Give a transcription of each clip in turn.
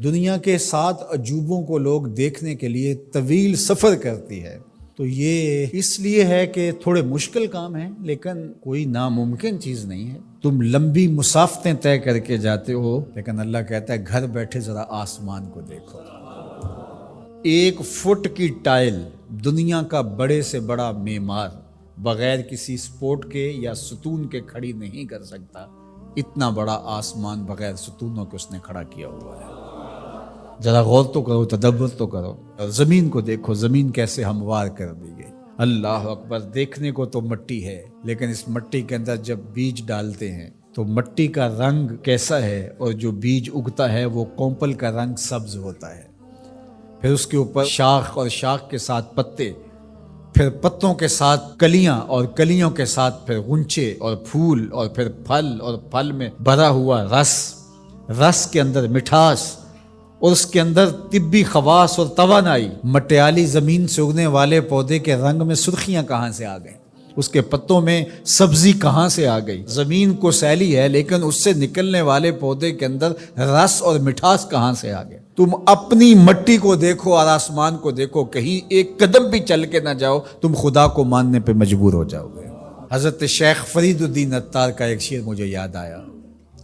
दुनिया के सात अजूबों को लोग देखने के लिए तवील सफ़र करती है। तो ये इसलिए है कि थोड़े मुश्किल काम है, लेकिन कोई नामुमकिन चीज़ नहीं है। तुम लंबी मुसाफतें तय करके जाते हो, लेकिन अल्लाह कहता है, घर बैठे ज़रा आसमान को देखो। एक फुट की टाइल दुनिया का बड़े से बड़ा मेमार बगैर किसी स्पोर्ट के या सुतून के खड़ी नहीं कर सकता। इतना बड़ा आसमान बगैर सुतूनों के उसने खड़ा किया हुआ है। ज़रा गौर तो करो, तदब्बर तो करो। ज़मीन को देखो, ज़मीन कैसे हमवार कर दी गई। अल्लाह अकबर, देखने को तो मट्टी है, लेकिन इस मट्टी के अंदर जब बीज डालते हैं तो मट्टी का रंग कैसा है और जो बीज उगता है, वो कोंपल का रंग सब्ज होता है। फिर उसके ऊपर शाख और शाख के साथ पत्ते, फिर पत्तों के साथ कलियाँ और कलियों के साथ फिर गुंचे और फूल और फिर फल और फल में भरा हुआ रस रस के अंदर मिठास और उसके अंदर तिब्बी खवास और तवानाई, मटियाली ज़मीन से उगने वाले पौधे के रंग में सुर्खियाँ कहाँ से आ गई? उसके पत्तों में सब्ज़ी कहाँ से आ गई? ज़मीन को सैली है, लेकिन उससे निकलने वाले पौधे के अंदर रस और मिठास कहाँ से आ गए? तुम अपनी मट्टी को देखो और आसमान को देखो, कहीं एक कदम भी चल के ना जाओ, तुम खुदा को मानने पे मजबूर हो जाओगे। हज़रत शेख फरीदुद्दीन अत्तार का एक शेर मुझे याद आया।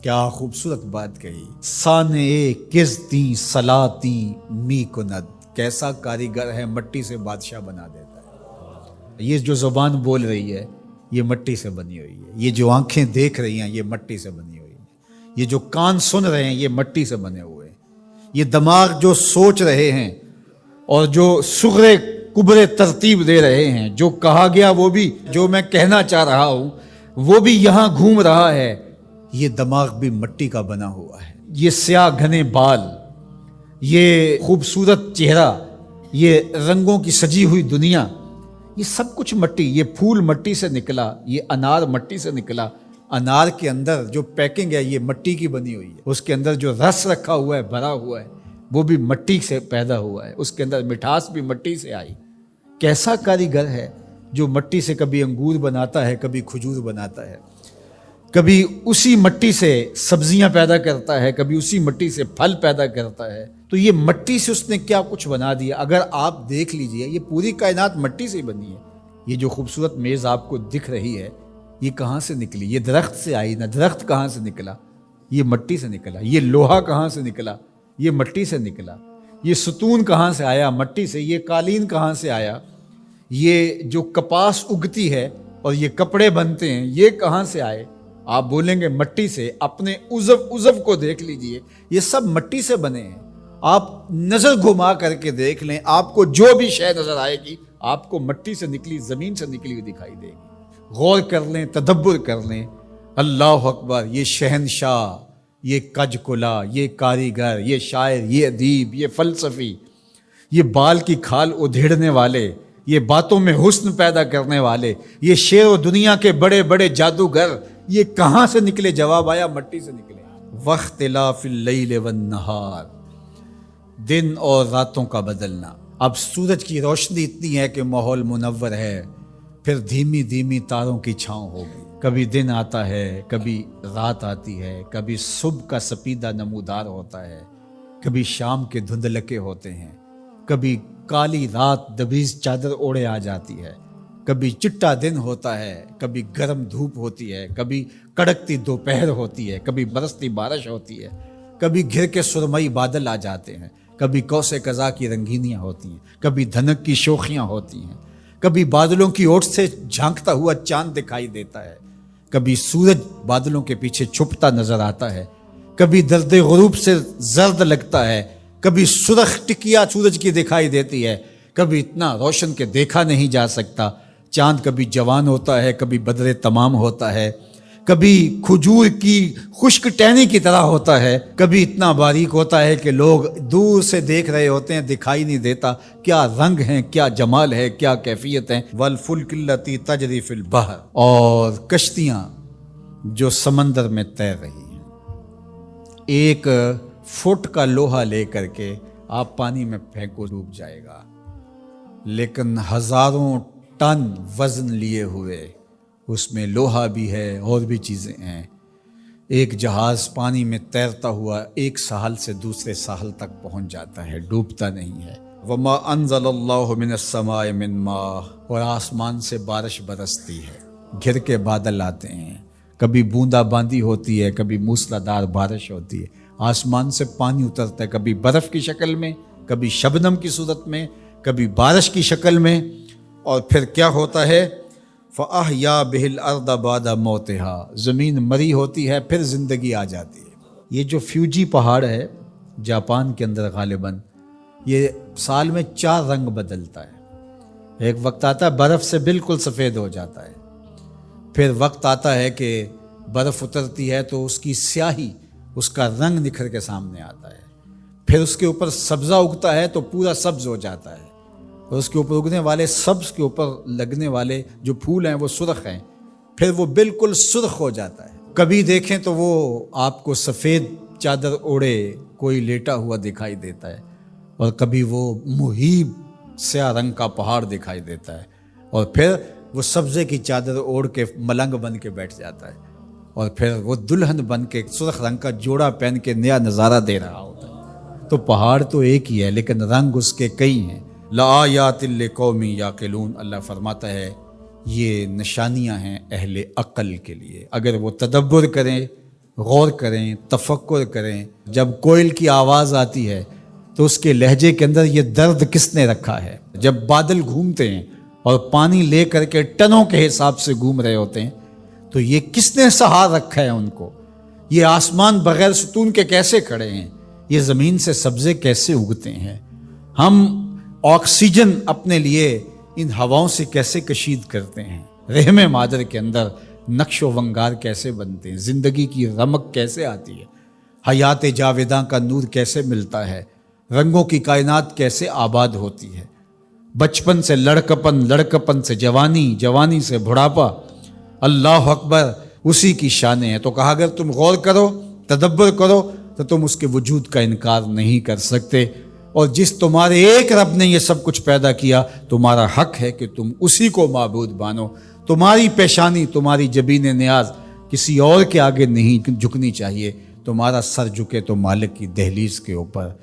क्या खूबसूरत बात कही। साने किस्ती सलाती मी कुनद कैसा कारीगर है, मट्टी से बादशाह बना देता है। ये जो ज़ुबान बोल रही है, ये मट्टी से बनी हुई है। ये जो आँखें देख रही हैं, ये मट्टी से बनी हुई है। ये जो कान सुन रहे हैं, ये मट्टी से बने हुए हैं। ये दिमाग जो सोच रहे हैं और जो सुगरे कुबरे तरतीब दे रहे हैं, जो कहा गया वो भी, जो मैं कहना चाह रहा हूँ, वो भी यहाँ घूम रहा है। ये दिमाग भी मट्टी का बना हुआ है। ये स्या घने बाल ये खूबसूरत चेहरा ये रंगों की सजी हुई दुनिया ये सब कुछ मट्टी ये फूल मट्टी से निकला ये अनार मट्टी से निकला। अनार के अंदर जो पैकिंग है ये मट्टी की बनी हुई है। उसके अंदर जो रस रखा हुआ है भरा हुआ है वो भी मट्टी से पैदा हुआ है। उसके अंदर मिठास भी मट्टी से आई। कैसा कारीगर है जो मट्टी से कभी अंगूर बनाता है कभी खजूर बनाता है। कभी उसी मट्टी से सब्ज़ियाँ पैदा करता है, कभी उसी मट्टी से फल पैदा करता है तो ये मट्टी से उसने क्या कुछ बना दिया? अगर आप देख लीजिए, ये पूरी कायनात मट्टी से बनी है। ये जो खूबसूरत मेज़ आपको दिख रही है, ये कहाँ से निकली? ये दरख्त से आई ना? दरख्त कहाँ से निकला? ये मट्टी से निकला। ये लोहा कहाँ से निकला? ये मट्टी से निकला। ये सतून कहाँ से आया? मट्टी से। ये कालीन कहाँ से आया? ये जो कपास उगती है और ये कपड़े बनते हैं, ये कहाँ से आए? आप बोलेंगे, मट्टी से अपने उजव उजव को देख लीजिए। ये सब मट्टी से बने हैं। आप नज़र घुमा करके देख लें, आपको जो भी शय नज़र आएगी, आपको मट्टी से निकली, ज़मीन से निकली हुई दिखाई देगी। गौर कर लें, तदब्बर कर लें। अल्लाह अकबर, ये शहनशाह, ये कजकुला, ये कारीगर, ये शायर, ये अदीब, ये फ़लसफ़ी, ये बाल की खाल उधेड़ने वाले, ये बातों में हुस्न पैदा करने वाले, ये शेर दुनिया के बड़े बड़े जादूगर ये कहाँ से निकले? जवाब आया मट्टी से निकले। वक्त नहार। दिन और रातों का बदलना। अब सूरज की रोशनी इतनी है कि माहौल मुनवर है। फिर धीमी धीमी तारों की छाँव होगी। कभी दिन आता है, कभी रात आती है, कभी सुबह का सपीदा नमूदार होता है। कभी शाम के धुंधलके होते हैं। कभी काली रात दबीज चादर ओढ़े आ जाती है। कभी चिट्टा दिन होता है, कभी गर्म धूप होती है, कभी कड़कती दोपहर होती है, कभी बरसती बारिश होती है, कभी घिर के सुरमई बादल आ जाते हैं, कभी कौसे कज़ा की रंगीनियाँ होती हैं, कभी धनक की शोखियाँ होती हैं, कभी बादलों की ओट से झांकता हुआ चाँद दिखाई देता है, कभी सूरज बादलों के पीछे छुपता नज़र आता है, कभी दर्द गुरूब से जर्द लगता है, कभी सुरख टिकिया सूरज की दिखाई देती है, कभी इतना रोशन के देखा नहीं जा सकता चाँद कभी जवान होता है, कभी बदरे तमाम होता है, कभी खजूर की खुश्क टहनी की तरह होता है, कभी इतना बारीक होता है कि लोग दूर से देख रहे होते हैं, दिखाई नहीं देता, क्या रंग है, क्या जमाल है, क्या कैफियत है। वल फुल किल्लती तजरी फिल बहर। और कश्तियाँ जो समंदर में तैर रही हैं। एक फुट का लोहा लेकर के आप पानी में फेंको, डूब जाएगा। लेकिन हज़ारों टन वज़न लिए हुए। उसमें लोहा भी है, और भी चीज़ें हैं। एक जहाज़ पानी में तैरता हुआ एक साहल से दूसरे साहल तक पहुँच जाता है, डूबता नहीं है। वमा अनजल्लासमाय मिन मा और आसमान से बारिश बरसती है। घिर के बादल आते हैं। कभी बूंदा बांदी होती है, कभी मूसलाधार बारिश होती है। आसमान से पानी उतरता है, कभी बर्फ़ की शक्ल में, कभी शबनम की सूरत में, कभी बारिश की शक्ल में। और फिर क्या होता है? फ़ाह या बिल अर्दाबादा मोतहा। ज़मीन मरी होती है, फिर ज़िंदगी आ जाती है। ये जो फ्यूजी पहाड़ है, जापान के अंदर गालिबा ये साल में चार रंग बदलता है। एक वक्त आता है, बर्फ़ से बिल्कुल सफ़ेद हो जाता है। फिर वक्त आता है कि बर्फ़ उतरती है तो उसकी स्याही, उसका रंग निखर के सामने आता है। फिर उसके ऊपर सब्ज़ा उगता है तो पूरा सब्ज़ हो जाता है। और उसके ऊपर उगने वाले सब्ज़ के ऊपर लगने वाले जो फूल हैं, वो सुरख हैं। फिर वो बिल्कुल सुरख हो जाता है। कभी देखें तो वो आपको सफ़ेद चादर ओढ़े, कोई लेटा हुआ दिखाई देता है। और कभी वो मुहीब, स्या रंग का पहाड़ दिखाई देता है। और फिर वो सब्ज़े की चादर ओढ़ के मलंग बन के बैठ जाता है। और फिर वो दुल्हन बन के सुरख रंग का जोड़ा पहन के नया नज़ारा दे रहा होता है। तो पहाड़ तो एक ही है, लेकिन रंग उसके कई हैं। लायातिल कौमी या कलून अल्लाह फरमाता है, ये निशानियाँ हैं अहल अक्ल के लिए। अगर वो तदब्बर करें, गौर करें तफक्र करें, जब कोयल की आवाज़ आती है तो उसके लहजे के अंदर ये दर्द किसने रखा है? जब बादल घूमते हैं और पानी ले करके टनों के हिसाब से घूम रहे होते हैं तो ये किसने सहार रखा है उनको? ये आसमान बगैर सुतून के कैसे खड़े हैं? ये ज़मीन से सब्ज़े कैसे उगते हैं? हम ऑक्सीजन अपने लिए इन हवाओं से कैसे कशीद करते हैं? रहम मादर के अंदर नक्श वंगार कैसे बनते हैं? ज़िंदगी की रमक कैसे आती है? हयात जावेदा का नूर कैसे मिलता है? रंगों की कायनात कैसे आबाद होती है? बचपन से लड़कपन लड़कपन से जवानी जवानी से बुढ़ापा। अल्लाह अकबर, उसी की शान है। तो कहा, अगर तुम गौर करो, तदब्बर करो तो तुम उसके वजूद का इनकार नहीं कर सकते। और जिस तुम्हारे एक रब ने ये सब कुछ पैदा किया, तुम्हारा हक है कि तुम उसी को मबूद मानो। तुम्हारी पेशानी, तुम्हारी जबीन न्याज किसी और के आगे नहीं झुकनी चाहिए। तुम्हारा सर झुके तो मालिक की दहलीज के ऊपर।